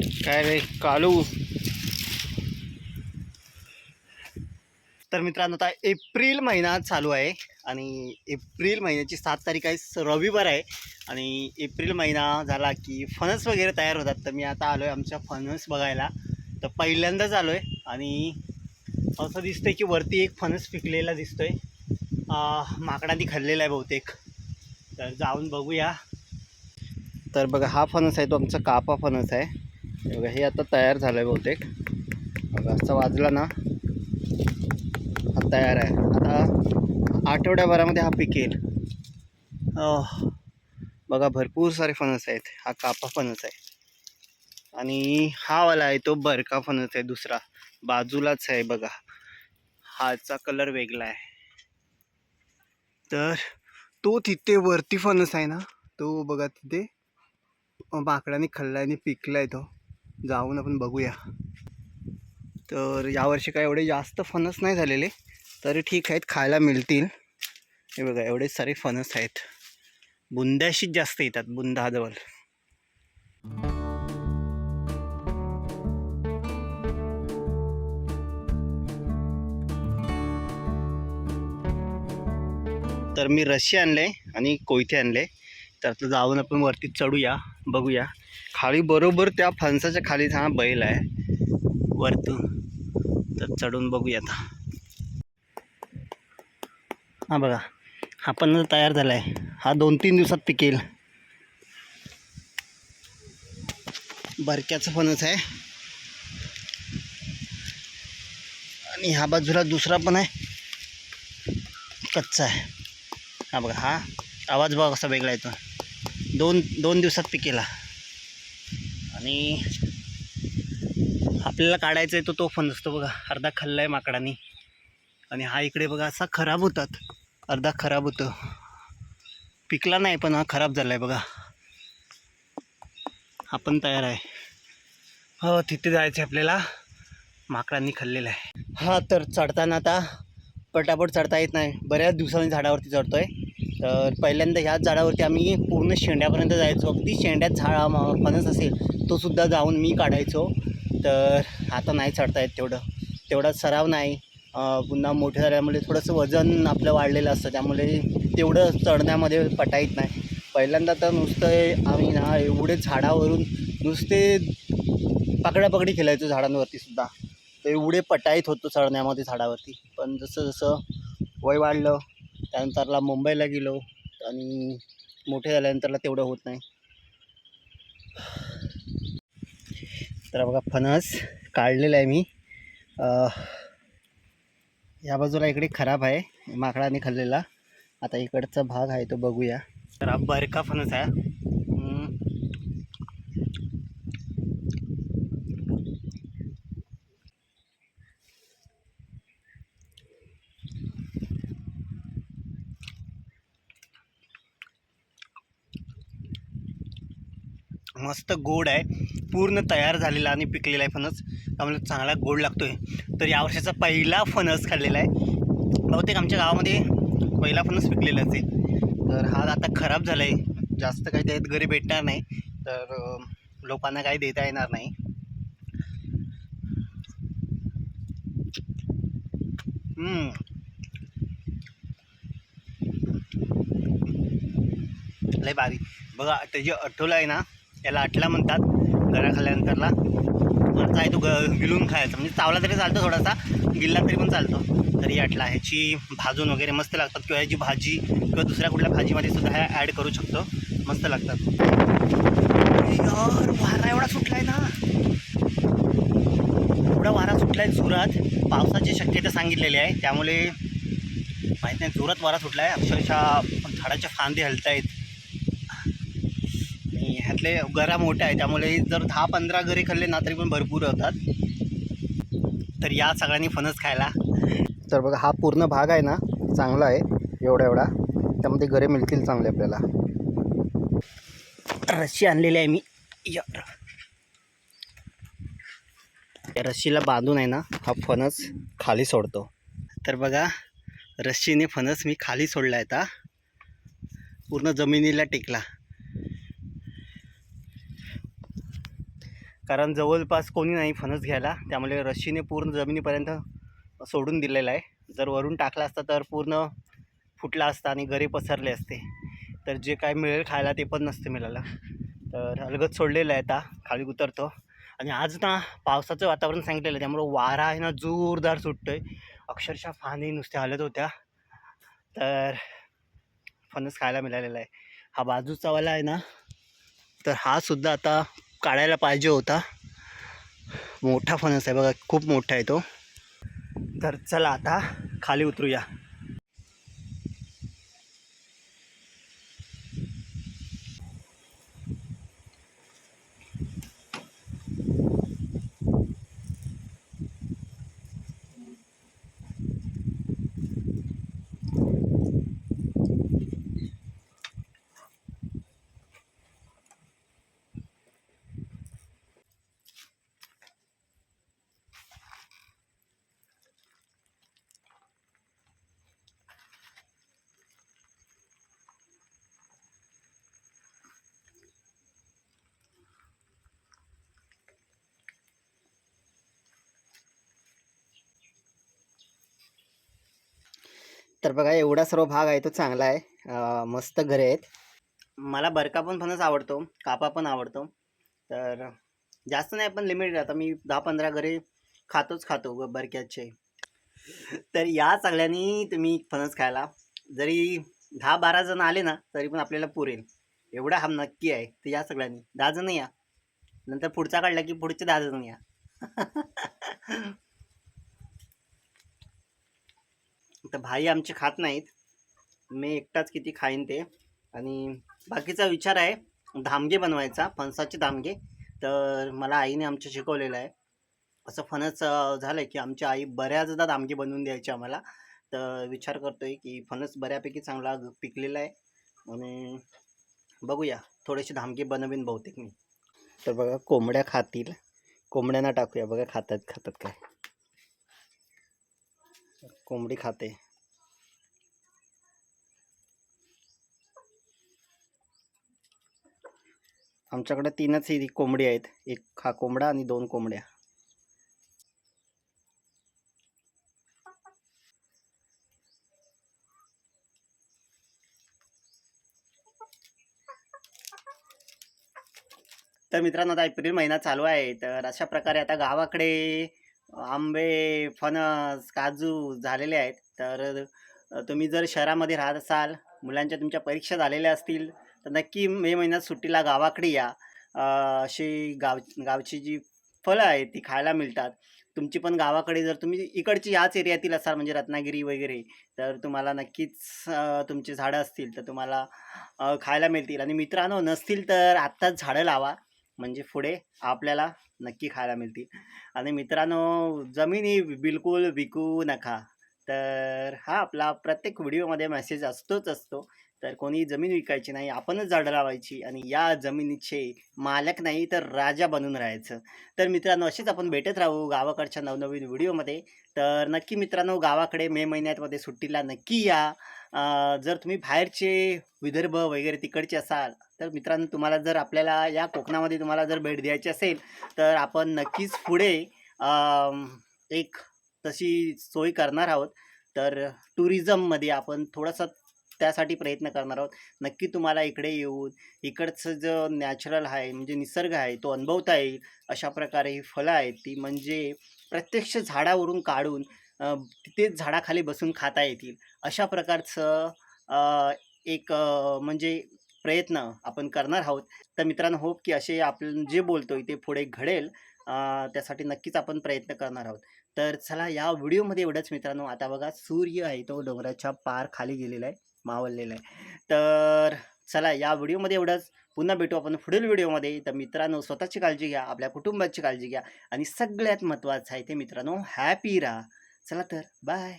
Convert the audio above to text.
काय रे कालू. तर मित्रांनो आता एप्रिल महिना चालू आहे आणि एप्रिल महिन्याची सात तारीख आहे स- रविवार आहे. आणि एप्रिल महिना झाला की फणस वगैरे तयार होतात. तर मी आता आलो आहे आमच्या फणस बघायला. तर पहिल्यांदाच आलो आहे आणि असं दिसतं आहे की वरती एक फणस पिकलेला दिसतो आहे माकडांनी खाल्लेला आहे बहुतेक. तर जाऊन बघूया. तर बघा हा फणस आहे तो आमचा कापा फणस आहे. बघा हे आता तयार झालं आहे बहुतेक. बघा असं वाजला ना हा तयार आहे. आता आठवड्याभरामध्ये हा पिकेल. येईल बघा भरपूर सारे फणस आहेत. हा कापा फणस आहे. आणि हा वाला आहे तो बरका फणस आहे दुसरा. बाजूलाच आहे बघा. हाचा कलर वेगळा आहे. तर तो तिथे वरती फणस आहे ना तो बघा तिथे माकडाने पिकला आहे तो. जाऊन आपण बघूया. तर यावर्षी काय एवढे जास्त फणस नाही झालेले तरी ठीक आहेत खायला मिळतील. हे बघा एवढे सारे फणस आहेत. बुंद्याशीच जास्त येतात बुंदाजवळ. तर मी रशी आणले आणि कोयते आणले. तर आता जाऊन आपण वरती चढूया बघूया. खाली बरोबर त्या फणसाच्या खाली हा बैल आहे. वरतून. तर चढून बघूया आता. हा बघा हा पण तयार झाला आहे हा दोन तीन दिवसात पिकेल. बरक्याचं फणस आहे. आणि ह्या बाजूला दुसरा पण आहे. कच्चा आहे. हा बघा हा आवाज बघा कसा वेगळा येतो दोन दोन दिवसात पिकेला. आणि आपल्याला काढायचा आहे तो तो फणस असतो बघा. अर्धा खाल्ला आहे माकडाने. आणि हा इकडे बघा असा खराब होतात. अर्धा खराब होतं. पिकला नाही पण हा खराब झाला आहे बघा. हा पण तयार आहे. हो तिथे जायचं आहे आपल्याला. माकडांनी खाल्लेलं आहे. हा तर चढताना आता पटापट चढता येत नाही. बऱ्याच दिवसांनी झाडावरती चढतो आहे तर पहिल्यांदा ह्याच झाडावरती आम्ही पूर्ण शेंड्यापर्यंत जायचो. अगदी शेंड्यात झाड फणस असेल तोसुद्धा जाऊन मी काढायचो. तर आता नाही चढता येत तेवढं. तेवढा सराव नाही. पुन्हा मोठे झाल्यामुळे थोडंसं वजन आपलं वाढलेलं असतं. त्यामुळे तेवढं चढण्यामध्ये पटा येत नाही. पहिल्यांदा तर नुसतं आम्ही ना एवढे झाडावरून नुसते पकडापकडी खेळायचो झाडांवरती सुद्धा. तर एवढे पटाईत होतो चढण्यामध्ये झाडावरती. पण जसं जसं वय वाढलं त्यानंतरला मुंबईला गेलो आणि मोठे झाल्यानंतरला तेवढं होत नाही. तर बघा फणस काढलेला आहे मी. या बाजूला इकडे खराब आहे माकडाने खाल्लेला आता इकडचा भाग आहे तो बघूया. तर हा बरका फणस आहे. मस्त गोड आहे. पूर्ण तयार झालेला आणि पिकलेला आहे फणस. त्यामुळे चांगला गोड लागतो आहे तर या वर्षाचा पहिला फणस खाल्लेला आहे. बहुतेक आमच्या गावामध्ये पहिला फणस पिकलेला असेल तर हा आता खराब झाला आहे जास्त काही त्यात घरी भेटणार नाही. तर लोकांना काही देता येणार नाही. लय भारी. बघा त्याची अठोला आहे ना याला अटला म्हणतात गळा खाल्ल्यानंतरला. वरचा आहे तो ग गिलून खायचा. म्हणजे चावला तरी चालतो थोडासा गिल्ला तरी पण चालतो. तरी अटला ह्याची भाजून वगैरे मस्त लागतात. किंवा ह्याची भाजी किंवा दुसऱ्या कुठल्या भाजीमध्ये सुद्धा ह्या ॲड करू शकतो. मस्त लागतात. यार वारा एवढा सुटलाय ना. एवढा वारा सुटलाय जोरात पावसाची शक्यता सांगितलेली आहे. त्यामुळे माहीत नाही जोरात वारा सुटला आहे अक्षरशः झाडाच्या फांदे हलत आहेत घरा मोठ्या आहे त्यामुळे जर दहा पंधरा घरे खाल्ले ना तरी पण भरपूर होतात. तर या सगळ्यांनी फणस खायला. तर बघा हा पूर्ण भाग आहे ना चांगला आहे एवढा एवढा. त्यामध्ये गरे मिळतील चांगले आपल्याला. रस्सी आणलेली आहे मी. या. या रस्सीला बांधून आहे ना हा फणस खाली सोडतो. तर बघा रस्सीने फणस मी खाली सोडला आहे आता. पूर्ण जमिनीला टेकला. कारण जवळपास कोणी नाही फणस घ्यायला. त्यामुळे रशीने पूर्ण जमिनीपर्यंत सोडून दिलेला आहे. जर वरून टाकला असता तर पूर्ण फुटला असता आणि गरे पसरले असते. तर जे काय मिळेल खायला ते पण नसतं मिळालं. तर अलगद सोडलेलं आहे आता. खाली उतरतो. आणि आज ना पावसाचं वातावरण सांगितलेलं आहे. त्यामुळं वारा आहे ना जोरदार सुटतोय. अक्षरशः फानी नुसत्या हलत होत्या. तर फणस खायला मिळालेला आहे. हा बाजूचा वाला आहे ना. तर हा सुद्धा आता काढायला पाहिजे होता. मोठा फणस आहे बघा खूप मोठा आहे तो. तर चला आता खाली उतरूया. तर बघा एवढा सर्व भाग आहे तो चांगला आहे. मस्त घरे आहेत. मला बरका पण फणस आवडतो कापा पण आवडतो. तर जास्त नाही पण लिमिटेड आता मी दहा पंधरा घरे खातोच खातो बरक्याचे. तर या सगळ्यांनी तुम्ही फणस खायला. जरी दहा बारा जण आले ना तरी पण आपल्याला पुरेल एवढा हा नक्की आहे. तर या सगळ्यांनी. दहा जण या. नंतर पुढचा काढला की पुढचे दहा जण या. तर भाई आमचे खात नाहीत. मी एकटाच किती खाईन ते. आणि बाकीचा विचार आहे धामगे बनवायचा फणसाचे धामगे. तर मला आईने आमचं शिकवलेलं आहे. असं फणस झालं की आमची आई बऱ्याचदा धामगे बनवून द्यायची आम्हाला. तर विचार करतोय की फणस बऱ्यापैकी चांगला पिकलेला आहे. आणि बघूया थोडेसे धामगे बनवीन बहुतेक मी. तर बघा कोंबड्या खातील. कोंबड्यांना टाकूया. बघा खातात खातात काय. कोंबडी खाते. आमच्याकडे तीनच ही कोंबडी आहेत. एक हा कोंबडा आणि दोन कोंबड्या. तर मित्रांनो आता एप्रिल महिना चालू आहे. तर अशा प्रकारे आता गावाकडे आंबे फणस काजू झालेले आहेत. तर तुम्ही जर शहरामध्ये राहत असाल मुलांच्या तुमच्या परीक्षा झालेल्या असतील तर नक्की मे महिन्यात सुट्टीला गावाकडे या. अशी गाव गावची जी फळं आहेत ती खायला मिळतात. तुमची पण गावाकडे जर तुम्ही इकडची याच एरियातील असाल म्हणजे रत्नागिरी वगैरे तर तुम्हाला नक्कीच तुमची झाडं असतील तर तुम्हाला खायला मिळतील. आणि मित्रांनो नसतील तर आत्ताच झाडं लावा. म्हणजे पुढे आपल्याला नक्की खायला मिळतील. आणि मित्रांनो जमिनी बिलकुल विकू नका. तर हा आपला प्रत्येक व्हिडिओमध्ये मेसेज असतोच असतो. तर कोणी जमीन विकायची नाही आपणच झाडं लावायची आणि या जमिनीचे मालक नाही तर राजा बनून राहायचं. तर मित्रांनो असेच आपण भेटत राहू गावाकडच्या नवनवीन व्हिडिओमध्ये. तर नक्की मित्रांनो गावाकडे मे महिन्यामध्ये सुट्टीला नक्की या. जर तुम्ही बाहेरचे विदर्भ वगैरे तिकडचे असाल तर मित्रांनो तुम्हाला जर आपल्याला या कोकणामध्ये तुम्हाला जर भेट द्यायची असेल तर आपण नक्कीच पुढे एक तशी सोय करणार आहोत. तर टुरिझममध्ये आपण थोडासा त्यासाठी प्रयत्न करणार आहोत. नक्की तुम्हाला इकडे येऊन इकडचं जो नॅचरल आहे म्हणजे निसर्ग आहे तो अनुभवता येईल. अशा प्रकारे ही फळं आहेत ती म्हणजे प्रत्यक्ष झाडावरून काढून तिथेच झाडाखाली बसून खाता येतील. अशा प्रकारचं एक म्हणजे प्रयत्न आपण करणार आहोत. तर मित्रांनो होप की असे आपण जे बोलतोय ते पुढे घडेल. त्यासाठी नक्कीच आपण प्रयत्न करणार आहोत. तर चला या व्हिडिओमध्ये एवढंच मित्रांनो. आता बघा सूर्य आहे तो डोंगराच्या पार खाली गेलेला आहे मावळलेला आहे. तर चला या व्हिडिओमध्ये एवढंच. पुन्हा भेटू आपण पुढील व्हिडिओमध्ये. तर मित्रांनो स्वतःची काळजी घ्या आपल्या कुटुंबाची काळजी घ्या आणि सगळ्यात महत्त्वाचं आहे ते मित्रांनो हॅपी राहा. चला तर बाय.